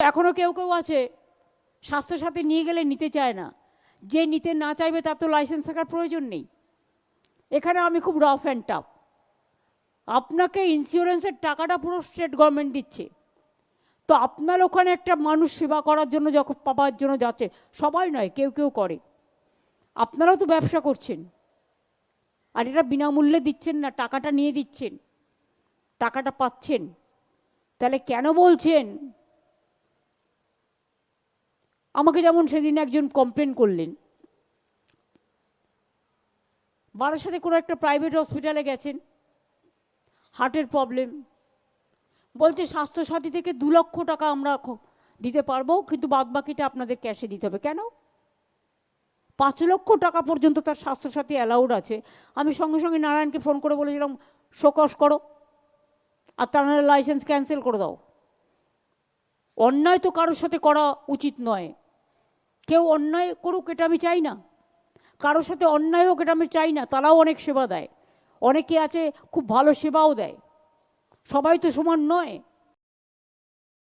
এখনও কেউ কেউ আছে, স্বাস্থ্যসাথী নিয়ে গেলে নিতে চায় না। যে নিতে না চাইবে তার তো লাইসেন্স থাকার প্রয়োজন নেই। এখানে আমি খুব রাফ অ্যান্ড টাফ আপনাকে ইন্স্যুরেন্সের টাকাটা পুরো স্টেট গভর্নমেন্ট দিচ্ছে। তো আপনার ওখানে একটা মানুষ সেবা করার জন্য যখন পাবার জন্য যাচ্ছে, সবাই নয়, কেউ কেউ করে। আপনারাও তো ব্যবসা করছেন। আর এটা বিনামূল্যে দিচ্ছেন না, টাকাটা নিয়ে দিচ্ছেন, টাকাটা পাচ্ছেন। তাহলে কেন বলছেন? আমাকে যেমন সেদিন একজন কমপ্লেন করলেন। বারাসাতে কোনো একটা প্রাইভেট হসপিটালে গেছেন। হার্টের প্রবলেম বলছে, স্বাস্থ্যসাথী থেকে দু লক্ষ টাকা আমরা দিতে পারব, কিন্তু বাদ বাকিটা আপনাদের ক্যাশে দিতে হবে। কেন? পাঁচ লক্ষ টাকা পর্যন্ত তার স্বাস্থ্যসাথী অ্যালাউড আছে। আমি সঙ্গে সঙ্গে নারায়ণকে ফোন করে বলেছিলাম, শোকস করো, আর তার লাইসেন্স ক্যান্সেল করে দাও। অন্যায় তো কারোর সাথে করা উচিত নয়। কেউ অন্যায় করুক, এটা আমি চাই না। কারোর সাথে অন্যায় হোক, এটা আমি চাই না। তারাও অনেক সেবা দেয়। অনেকে আছে, খুব ভালো সেবাও দেয়। সবাই তো সমান নয়।